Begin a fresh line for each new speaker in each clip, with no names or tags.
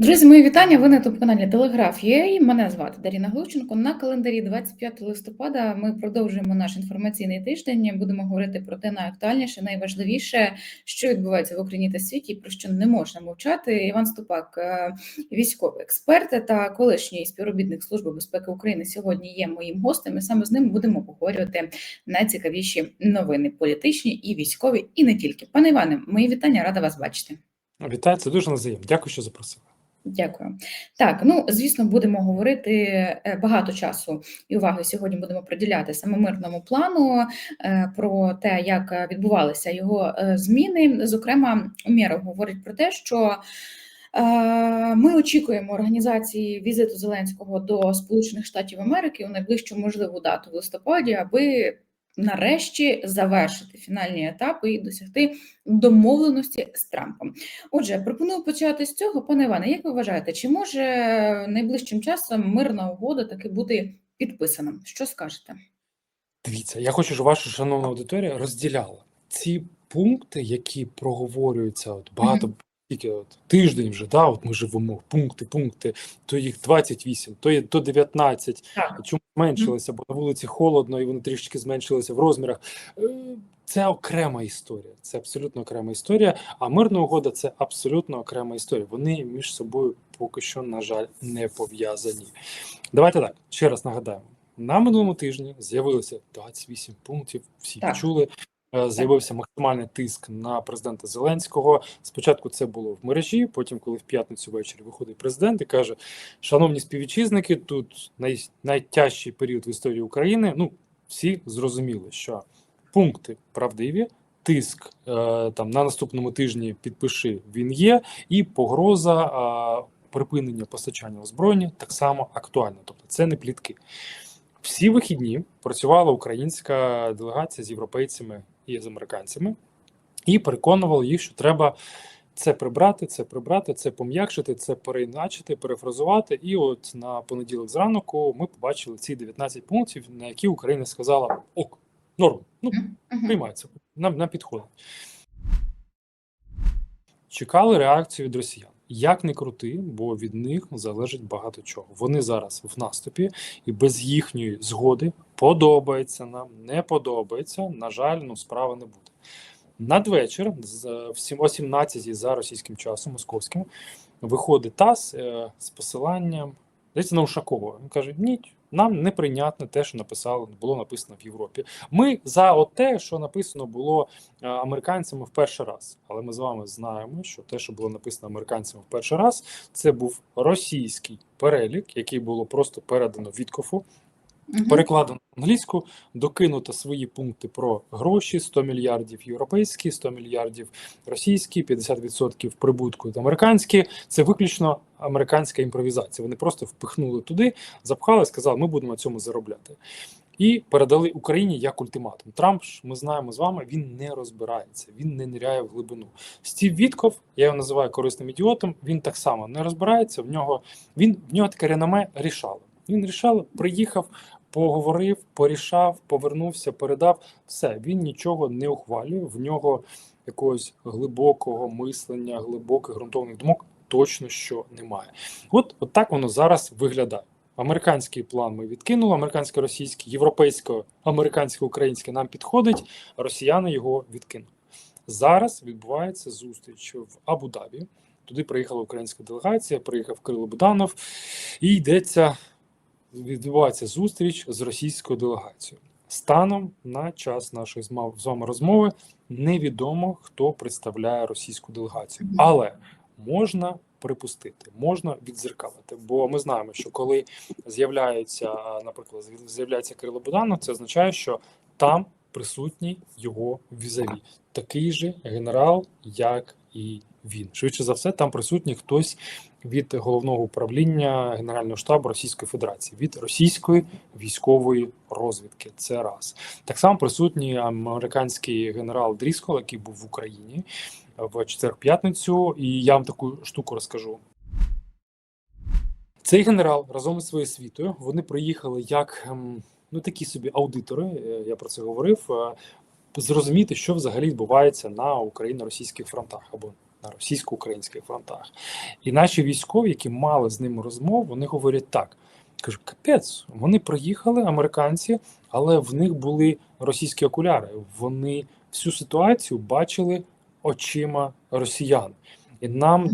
Друзі, мої вітання. Ви на youtube каналі Телеграф ЄІ. Мене звати Даріна Глущенко. На календарі 25 листопада ми продовжуємо наш інформаційний тиждень. Будемо говорити про те найактуальніше, найважливіше, що відбувається в Україні та світі, про що не можна мовчати. Іван Ступак, е, військовий експерт та колишній співробітник Служби безпеки України, сьогодні є моїм гостем. і Саме з ним будемо обговорювати найцікавіші новини політичні і військові, і не тільки. Пане Іване, мої вітання, рада вас бачити.
Вітаю, це дуже назаєм. Дякую, що запросили.
Дякую. Так, ну звісно, будемо говорити е, багато часу і уваги сьогодні будемо приділяти саме мирному плану е, про те, як відбувалися його е, зміни. Зокрема, Умєров говорить про те, що ми очікуємо організації візиту Зеленського до Сполучених Штатів Америки у найближчу можливу дату в листопаді, аби нарешті завершити фінальні етапи і досягти домовленості з Трампом. Отже, пропоную почати з цього. Пане Іване, як ви вважаєте, чи може найближчим часом мирна угода таки бути підписана? Що скажете?
Дивіться, я хочу, щоб ваша шановна аудиторія розділяла ці пункти, які проговорюються от багато. Mm -hmm. Тільки от тиждень вже да, от ми живемо пункти, пункти, то їх 28, то є то 19.
Так.
Чому зменшилося? Бо на вулиці холодно і вони трішки зменшилися в розмірах. Це окрема історія. Це абсолютно окрема історія. А мирна угода це абсолютно окрема історія. Вони між собою поки що, на жаль, не пов'язані. Давайте так ще раз нагадаємо: на минулому тижні з'явилося 28 пунктів. Всі
Так.
чули. Е, З'явився максимальний тиск на президента Зеленського. Спочатку це було в мережі. Потім, коли в п'ятницю ввечері виходить президент і каже: Шановні співвітчизники, тут най, найтяжчий період в історії України. Ну всі зрозуміли, що пункти правдиві. Тиск е, там на наступному тижні підпиши він є, і погроза е, припинення постачання озброєння так само актуальна. Тобто, це не плітки. Всі вихідні працювала українська делегація з європейцями і з американцями, і переконувала їх, що треба це прибрати, це прибрати, це пом'якшити, це переіначити, перефразувати. І от на понеділок зранку ми побачили ці 19 пунктів, на які Україна сказала: ок, норм, ну приймається, нам, нам підходить. Чекали реакцію від росіян. Як не крути, бо від них залежить багато чого. Вони зараз в наступі, і без їхньої згоди подобається нам, не подобається. На жаль, ну справи не буде. Надвечір, о 17 за російським часом, московським, виходить ТАСС е, з посиланням здається, на Ушакова. Він каже: ні, нам неприйнятне те, що написало було написано в Європі. Ми за те, що написано було е, американцями в перший раз. Але ми з вами знаємо, що те, що було написано американцями в перший раз, це був російський перелік, який було просто передано Віткофу. Перекладено англійську, докинуто свої пункти про гроші: 100 мільярдів європейські, 100 мільярдів російські, 50% прибутку американські. Це виключно американська імпровізація. Вони просто впихнули туди, запхали, сказали, ми будемо цьому заробляти. І передали Україні як ультиматум. Трамп ж ми знаємо з вами, він не розбирається, він не ниряє в глибину. Стів Вітков, я його називаю корисним ідіотом. Він так само не розбирається. В нього він в нього таке реноме рішало. Він рішав, приїхав, поговорив, порішав, повернувся, передав. Все, він нічого не ухвалює. В нього якогось глибокого мислення, глибоких ґрунтовних думок точно що немає. От, от так воно зараз виглядає. Американський план ми відкинули, американсько-російський, європейсько, американсько-український нам підходить, росіяни його відкинули. Зараз відбувається зустріч в Абу-Дабі. Туди приїхала українська делегація, приїхав Кирило Буданов, і йдеться відбувається зустріч з російською делегацією. Станом на час нашої з вами розмови невідомо хто представляє російську делегацію, але можна припустити, можна відзеркалити. Бо ми знаємо, що коли з'являється, наприклад, з'являється Кирило Буданов, це означає, що там присутній його візаві, такий же генерал, як і він. Швидше за все, там присутній хтось від головного управління Генерального штабу Російської Федерації, від російської військової розвідки. Це раз так само присутній американський генерал Дріскол, який був в Україні в четвер п'ятницю. І я вам таку штуку розкажу. Цей генерал разом із своєю світою вони приїхали як ну такі собі аудитори. е, Я про це говорив. е, Зрозуміти, що взагалі відбувається на україно-російських фронтах або на російсько-українських фронтах. І наші військові, які мали з ними розмову, вони говорять так. Кажу, капець, вони приїхали, американці, але в них були російські окуляри. Вони всю ситуацію бачили очима росіян. І нам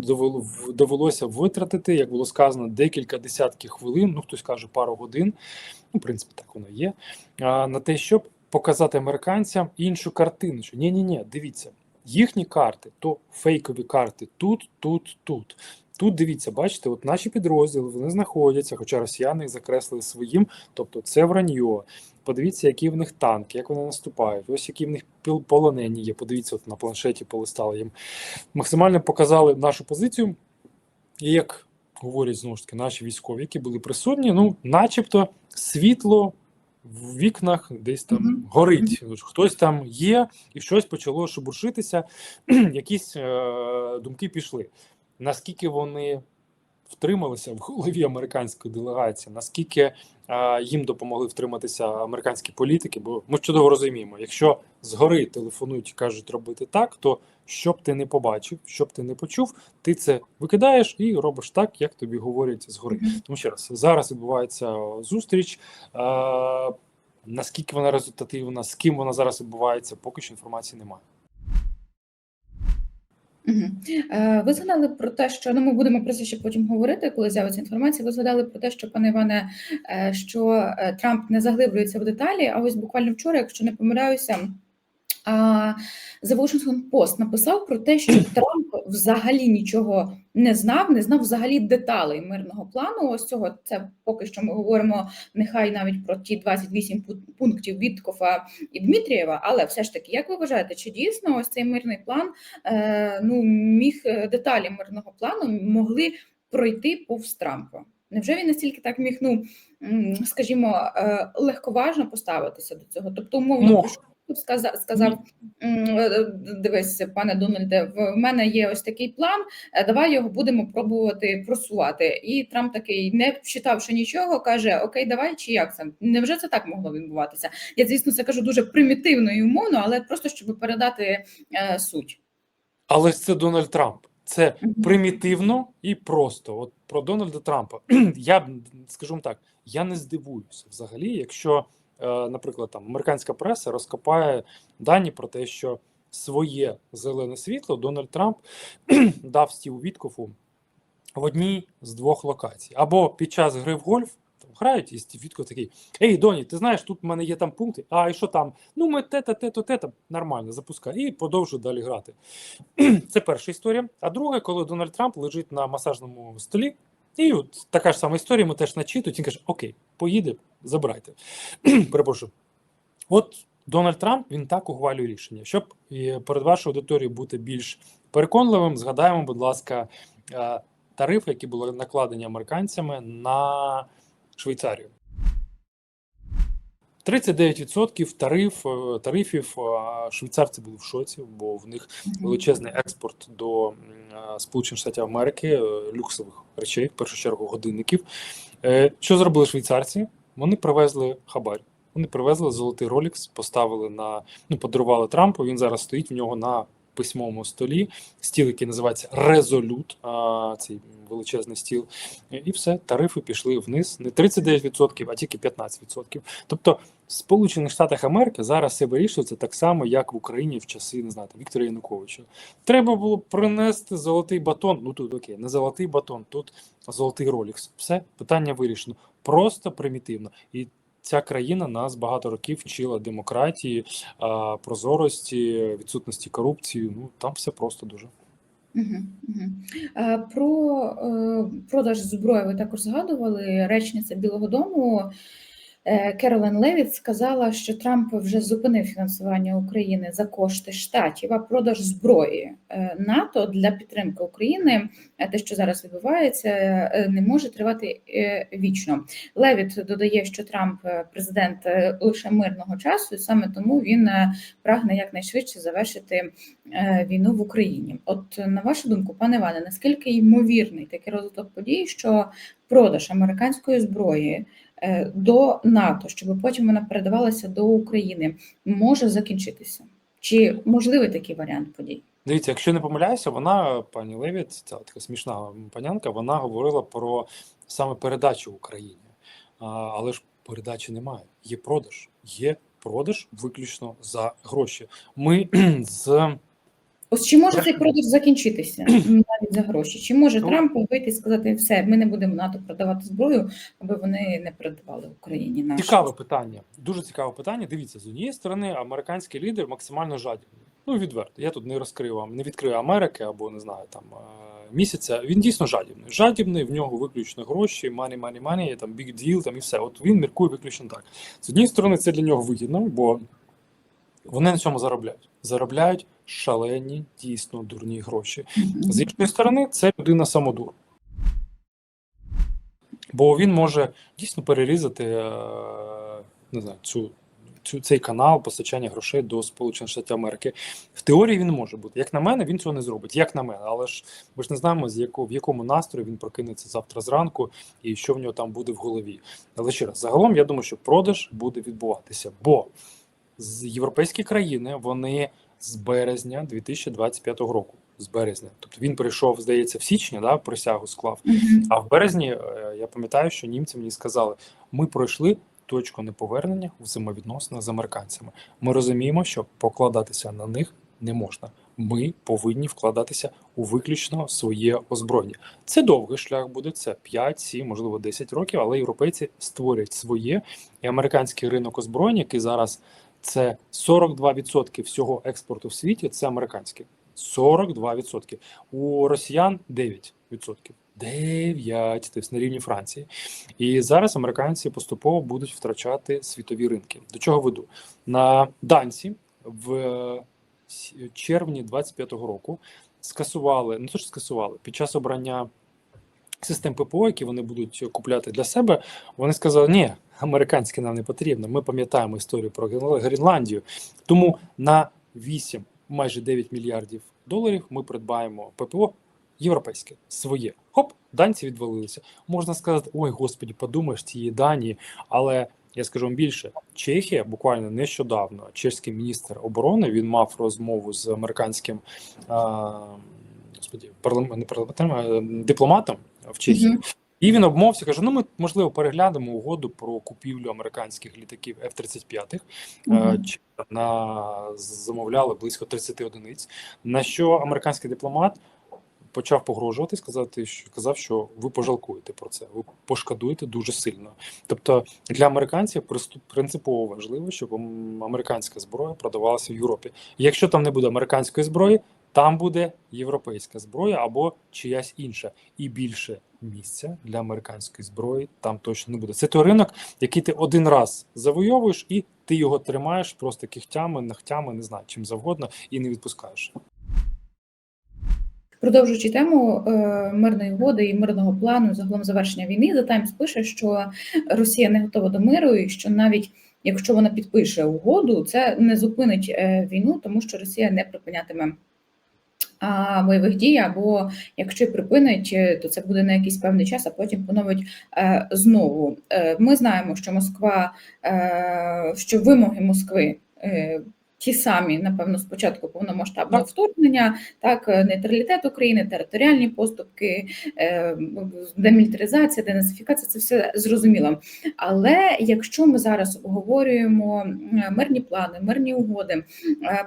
довелося витратити, як було сказано, декілька десятків хвилин, ну хтось каже пару годин, ну, в принципі, так воно є, на те, щоб показати американцям іншу картину. Що ні, ні, ні, дивіться, їхні карти то фейкові карти тут, тут, тут. Тут дивіться, бачите, от наші підрозділи вони знаходяться, хоча росіяни їх закреслили своїм, тобто це враньо. Подивіться, які в них танки, як вони наступають. Ось які в них полонені є. Подивіться, от на планшеті полистали їм. Максимально показали нашу позицію. І як говорять знову ж таки наші військові, які були присутні, ну, начебто, світло в вікнах десь там
Мгм.
горить. Хтось там є, і щось почало шебуршитися, якісь е- думки пішли. Наскільки вони втрималися в голові американської делегації, наскільки е, їм допомогли втриматися американські політики? Бо ми чудово розуміємо, якщо згори телефонують і кажуть робити так, то що б ти не побачив, що б ти не почув, ти це викидаєш і робиш так, як тобі говорять згори. Тому ще раз зараз відбувається зустріч. Е, наскільки вона результативна, з ким вона зараз відбувається, поки що інформації немає.
Е, Ви згадали про те, що ну ми будемо про це ще потім говорити, коли з'явиться інформація. Ви згадали про те, що пане Іване, е, що е, Трамп не заглиблюється в деталі. А ось буквально вчора, якщо не помиляюся, The Washington Post написав про те, що Трамп взагалі нічого не знав, не знав взагалі деталей мирного плану. Ось цього це поки що ми говоримо нехай навіть про ті 28 пу- пунктів Віткофа і Дмитрієва. Але все ж таки, як ви вважаєте, чи дійсно ось цей мирний план е, ну міг е, деталі мирного плану могли пройти повз Трампа? Невже він настільки так міг, ну скажімо, е, легковажно поставитися до цього? Тобто, умовно,
Мог.
Прийшов, сказав, сказав е, дивись, пане Дональде, в мене є ось такий план. е, Давай його будемо пробувати просувати. І Трамп такий, не вчитавши нічого, каже: Окей, давай чи як це? Невже це так могло відбуватися? Я звісно це кажу дуже примітивно і умовно, але просто щоб передати е, суть.
Але ж це Дональд Трамп. Це примітивно і просто. От про Дональда Трампа. я б, скажу так, я не здивуюся взагалі, якщо, е, наприклад, там американська преса розкопає дані про те, що своє зелене світло Дональд Трамп дав Стіву Віткофу в одній з двох локацій. Або під час гри в гольф там грають, і Стів Вітков такий: Ей, Доні, ти знаєш, тут в мене є там пункти. А і що там? Ну, ми те-та, те-то, те-то, нормально, запускай. І продовжує далі грати. Це перша історія. А друга, коли Дональд Трамп лежить на масажному столі, і от така ж сама історія, ми теж начитують, він каже: Окей, поїде, забирайте. Перепрошую. От Дональд Трамп він так ухвалює рішення. Щоб е, перед вашою аудиторією бути більш переконливим, згадаємо, будь ласка, е, тарифи, які були накладені американцями на Швейцарію. 39% тариф, е, тарифів швейцарці були в шоці, бо в них величезний експорт до Сполучених Штатів Америки е, люксових речей, в першу чергу годинників. Е, Що зробили швейцарці? Вони привезли хабар. Вони привезли золотий Rolex, поставили на ну, подарували Трампу. Він зараз стоїть в нього на письмовому столі. Стіл, який називається Резолют, цей величезний стіл. І все, тарифи пішли вниз. Не 39%, а тільки 15%. Тобто, в Сполучених Штатах Америки зараз все вирішується так само, як в Україні в часи не знаю, там, Віктора Януковича. Треба було принести золотий батон. Ну тут окей, не золотий батон, тут золотий Rolex. Все питання вирішено. Просто примітивно. І ця країна нас багато років вчила демократії, прозорості, відсутності корупції. Ну там все просто дуже.
Угу. Е, Про е, продаж зброї ви також згадували. Речниця Білого Дому Керолен Левіт сказала, що Трамп вже зупинив фінансування України за кошти штатів, а продаж зброї е, НАТО для підтримки України, е, те, що зараз відбувається, е, не може тривати е, вічно. Левіт додає, що Трамп е, президент е, лише мирного часу, і саме тому він е, прагне якнайшвидше завершити е, війну в Україні. От на вашу думку, пане Іване, наскільки ймовірний такий розвиток подій, що продаж американської зброї е, до НАТО, щоб потім вона передавалася до України, може закінчитися? Чи можливий такий варіант подій?
Дивіться, якщо не помиляюся, вона, пані Левіт, ця така смішна панянка, вона говорила про саме передачу Україні. Але ж передачі немає. Є продаж. Є продаж виключно за гроші. Ми з
Ось чи може цей продаж закінчитися навіть за гроші? Чи може
Ну-
Трамп вийти і сказати, все, ми не будемо НАТО продавати зброю, аби вони не передавали Україні нашу?
Цікаве питання. Дуже цікаве питання. Дивіться, з однієї сторони, американський лідер максимально жадібний. Ну, відверто. Я тут не розкрию вам, не відкрию Америки або не знаю там е, місяця. Він дійсно жадібний. Жадібний, в нього виключно гроші, мані, мані, мані, там big deal, там і все. От він міркує виключно так. З однієї сторони, це для нього вигідно, бо вони на цьому заробляють. Заробляють шалені, дійсно дурні гроші. З іншої сторони, це людина самодур. Бо він може дійсно перерізати е, не знаю, цю, цю, цей канал постачання грошей до Сполучених Штатів Америки. В теорії він може бути. Як на мене, він цього не зробить. Як на мене, але ж ми ж не знаємо, з якого, в якому настрої він прокинеться завтра зранку і що в нього там буде в голові. Але ще раз, загалом, я думаю, що продаж буде відбуватися, бо з європейські країни вони з березня 2025 року. З березня, тобто він прийшов, здається, в січні, да, присягу склав.
Мгм.
А в березні е, я пам'ятаю, що німці мені сказали: ми пройшли точку неповернення взаємовідносинах з американцями. Ми розуміємо, що покладатися на них не можна. Ми повинні вкладатися у виключно своє озброєння. Це довгий шлях буде, це 5, 7, можливо, 10 років, але європейці створять своє і американський ринок озброєння, який зараз це 42% всього експорту в світі, це американський. 42%. У росіян 9%. 9, тобто на рівні Франції. І зараз американці поступово будуть втрачати світові ринки. До чого веду? На данці в е, червні 25-го року скасували, не то що скасували, під час обрання систем ППО, які вони будуть купляти для себе, вони сказали, ні, американське нам не потрібно. Ми пам'ятаємо історію про Гренла- Гренландію. Тому на 8, майже 9 мільярдів доларів ми придбаємо ППО європейське, своє. Хоп, данці відвалилися. Можна сказати, ой, господі, подумаєш, цієї Данії, але. Я скажу вам більше, Чехія буквально нещодавно, чеський міністр оборони він мав розмову з американським а, господі, парлам... не дипломатом в Чехії.
Мгм.
І він обмовся, каже: ну ми можливо переглянемо угоду про купівлю американських літаків F-35,
Мгм.
е, чи на замовляли близько 30 одиниць. На що американський дипломат почав погрожувати, сказати, що казав, що ви пожалкуєте про це, ви пошкодуєте дуже сильно. Тобто для американців принципово важливо, щоб американська зброя продавалася в Європі. Якщо там не буде американської зброї, там буде європейська зброя або чиясь інша, і більше місця для американської зброї там точно не буде. Це той ринок, який ти один раз завойовуєш, і ти його тримаєш просто кігтями, ногтями, не знаю, чим завгодно, і не відпускаєш.
Продовжуючи тему е, мирної угоди і мирного плану, загалом завершення війни, The Times пише, що Росія не готова до миру, і що навіть якщо вона підпише угоду, це не зупинить е, війну, тому що Росія не припинятиме бойових дій, або якщо припинить, е, то це буде на якийсь певний час, а потім поновить е, знову. Е, Ми знаємо, що Москва, що вимоги Москви. Ті самі, напевно, спочатку повномасштабного
Так.
вторгнення, так, е, нейтралітет України, територіальні поступки, е, демілітаризація, денацифікація це все зрозуміло. Але якщо ми зараз обговорюємо мирні плани, мирні угоди, е,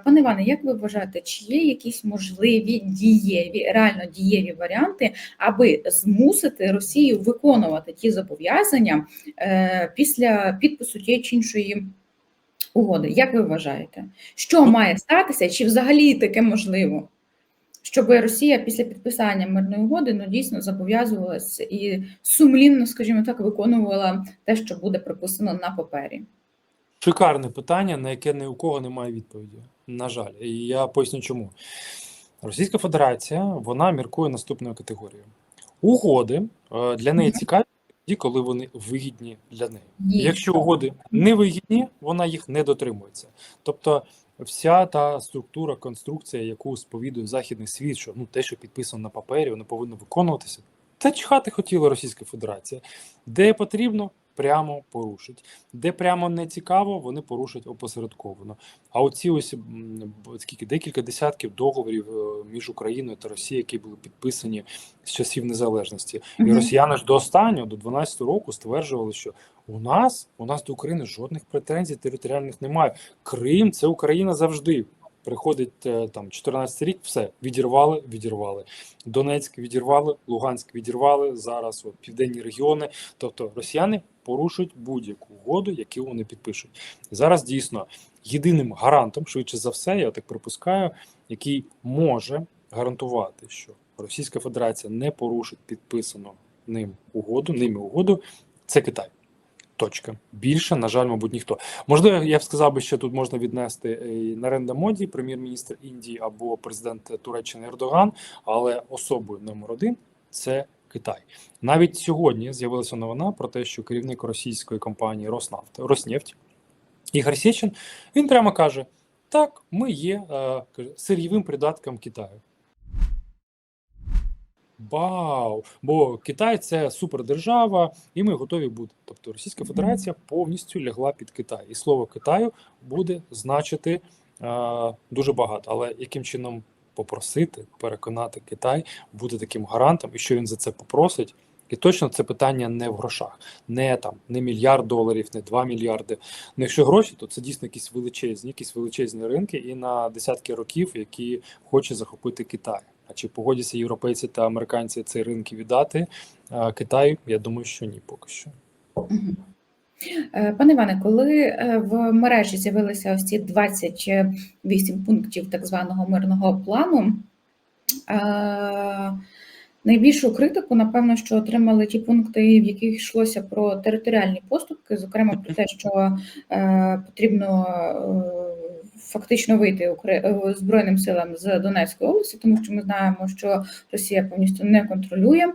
пане Іване, як ви вважаєте, чи є якісь можливі дієві, реально дієві варіанти, аби змусити Росію виконувати ті зобов'язання після підпису тієї чи іншої угоди? Як ви вважаєте, що має статися, чи взагалі таке можливо? Щоб Росія після підписання мирної угоди ну дійсно зобов'язувалася і сумлінно, скажімо так, виконувала те, що буде прописано на папері.
Шикарне питання, на яке ні у кого немає відповіді. На жаль, і я поясню чому. Російська Федерація вона міркує наступною категорією. Угоди е, для неї цікаві тоді, коли вони вигідні для неї.
Ні.
Якщо угоди не вигідні, вона їх не дотримується. Тобто, вся та структура, конструкція, яку сповідує західний світ, що ну те, що підписано на папері, воно повинно виконуватися. Та чхати хотіла Російська Федерація. Де потрібно, прямо порушать. Де прямо не цікаво, вони порушать опосередковано. А оці ось скільки декілька десятків договорів е, між Україною та Росією, які були підписані з часів незалежності, і росіяни ж до останнього, до 12 року, стверджували, що у нас у нас до України жодних претензій територіальних немає. Крим це Україна завжди. Приходить е, там 14 рік, все відірвали, відірвали. Донецьк відірвали, Луганськ відірвали. Зараз от південні регіони. Тобто росіяни порушують будь-яку угоду, яку вони підпишуть. Зараз дійсно єдиним гарантом, швидше за все, я так припускаю, який може гарантувати, що Російська Федерація не порушить підписану ним угоду, ними угоду, це Китай. Точка. Більше, на жаль, мабуть, ніхто. Можливо, я б сказав би, що тут можна віднести і Наренда Моді, прем'єр-міністр Індії або президент Туреччини Ердоган, але особою номер один це Китай. Навіть сьогодні з'явилася новина про те, що керівник російської компанії Роснафт, Роснефть Ігор Сєчин, він прямо каже: так, ми є е, сир'євим придатком Китаю. Вау! Бо Китай це супердержава, і ми готові бути. Тобто Російська Федерація повністю лягла під Китай, і слово Китаю буде значити е, дуже багато. Але яким чином попросити, переконати Китай бути таким гарантом, і що він за це попросить? І точно це питання не в грошах, не там не мільярд доларів, не 2 мільярди. Ну, якщо гроші, то це дійсно якісь величезні, якісь величезні ринки, і на десятки років, які хоче захопити Китай. Чи погодяться європейці та американці ці ринки віддати Китаю? Я думаю, що ні, поки що.
Е, Пане Іване, коли е, в мережі з'явилися ось ці 28 пунктів так званого мирного плану, е, найбільшу критику, напевно, що отримали ті пункти, в яких йшлося про територіальні поступки, зокрема про те, що потрібно фактично вийти е, Збройним силам з Донецької області, тому що ми знаємо, що Росія повністю не контролює.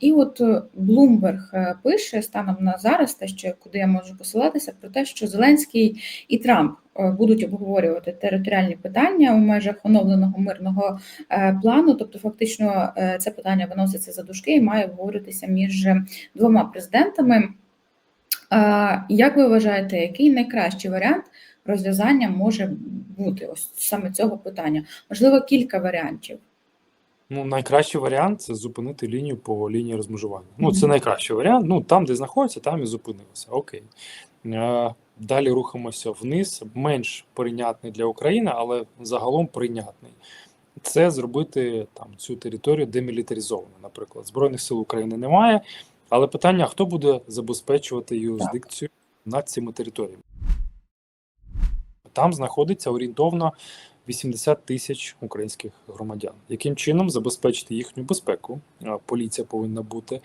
І от Блумберг пише станом на зараз, те, що куди я можу посилатися, про те, що Зеленський і Трамп е, будуть обговорювати територіальні питання у межах оновленого мирного е, плану. Тобто, фактично, це питання виноситься за дужки і має обговорюватися між двома президентами. Як ви вважаєте, який найкращий варіант розв'язання може бути ось саме цього питання? Можливо, кілька варіантів.
Ну, найкращий варіант це зупинити лінію по лінії розмежування. Ну, це найкращий варіант. Ну, там, де знаходиться, там і зупинилося. Окей. Е, Далі рухаємося вниз, менш прийнятний для України, але загалом прийнятний. Це зробити там цю територію демілітаризованою. Наприклад, Збройних сил України немає, але питання: хто буде забезпечувати юрисдикцію над цими територіями? Там знаходиться орієнтовно 80 тисяч українських громадян. Яким чином забезпечити їхню безпеку? Поліція повинна бути,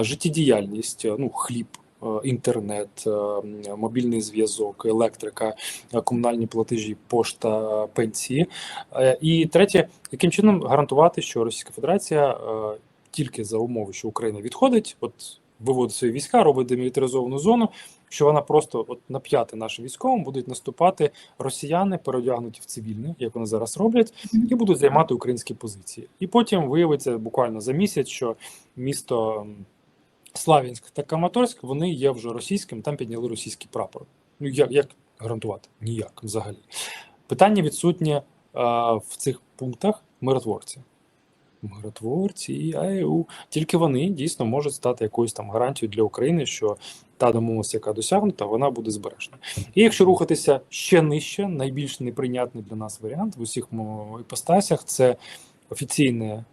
життєдіяльність, ну, хліб, інтернет, мобільний зв'язок, електрика, комунальні платежі, пошта, пенсії. І третє, яким чином гарантувати, що Російська Федерація тільки за умови, що Україна відходить, от виводить свої війська, робить демілітаризовану зону, що вона просто от на п'яте нашим військовим будуть наступати росіяни, переодягнуті в цивільне, як вони зараз роблять, і будуть займати українські позиції. І потім виявиться буквально за місяць, що місто Слав'янськ та Краматорськ вони є вже російським, там підняли російський прапор. Ну як, як гарантувати? Ніяк взагалі. Питання відсутнє а, в цих пунктах миротворці. Миротворці, АЕУ. Тільки вони дійсно можуть стати якоюсь там гарантією для України, що та домовленість, яка досягнута, вона буде збережена. І якщо рухатися ще нижче, найбільш неприйнятний для нас варіант в усіх іпостасях це офіційне е,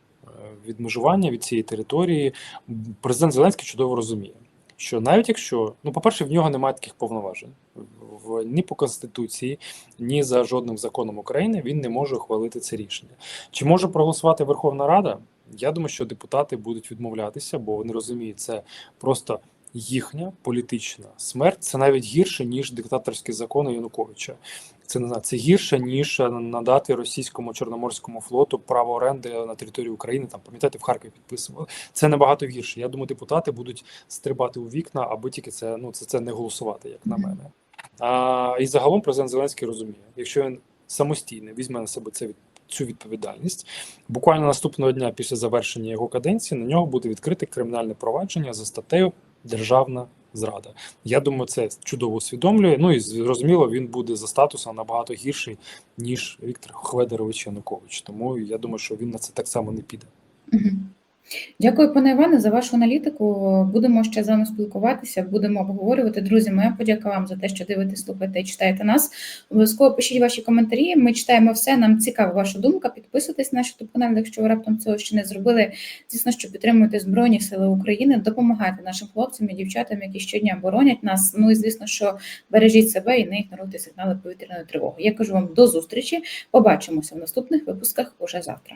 відмежування від цієї території. Президент Зеленський чудово розуміє, що навіть якщо, ну, по-перше, в нього немає таких повноважень в ні по конституції, ні за жодним законом України він не може ухвалити це рішення. Чи може проголосувати Верховна Рада? Я думаю, що депутати будуть відмовлятися, бо вони розуміють, це просто їхня політична смерть. Це навіть гірше ніж диктаторські закони Януковича. Це не знаю, це гірше ніж е, надати російському чорноморському флоту право оренди на території України. Там пам'ятаєте, в Харкові підписували. Це набагато гірше. Я думаю, депутати будуть стрибати у вікна, аби тільки це ну це, це не голосувати, як на мене. А, і загалом президент Зеленський розуміє, якщо він самостійно візьме на себе це від- цю відповідальність, буквально наступного дня після завершення його каденції на нього буде відкрите кримінальне провадження за статтею державна зрада. Я думаю, це чудово усвідомлює. Ну і зрозуміло, він буде за статусом набагато гірший, ніж Віктор Хведорович Янукович. Тому я думаю, що він на це так само не піде.
Дякую, пане Іване, за вашу аналітику. Будемо ще з вами спілкуватися, будемо обговорювати. Друзі, моя подяка вам за те, що дивитесь, слухаєте і читаєте нас. Обов'язково пишіть ваші коментарі. Ми читаємо все. Нам цікава ваша думка. Підписуйтесь на наш канал, якщо ви раптом цього ще не зробили. Звісно, що підтримуйте Збройні Сили України, допомагайте нашим хлопцям і дівчатам, які щодня боронять нас. Ну і звісно, що бережіть себе і не ігноруйте сигнали повітряної тривоги. Я кажу вам до зустрічі. Побачимося в наступних випусках уже завтра.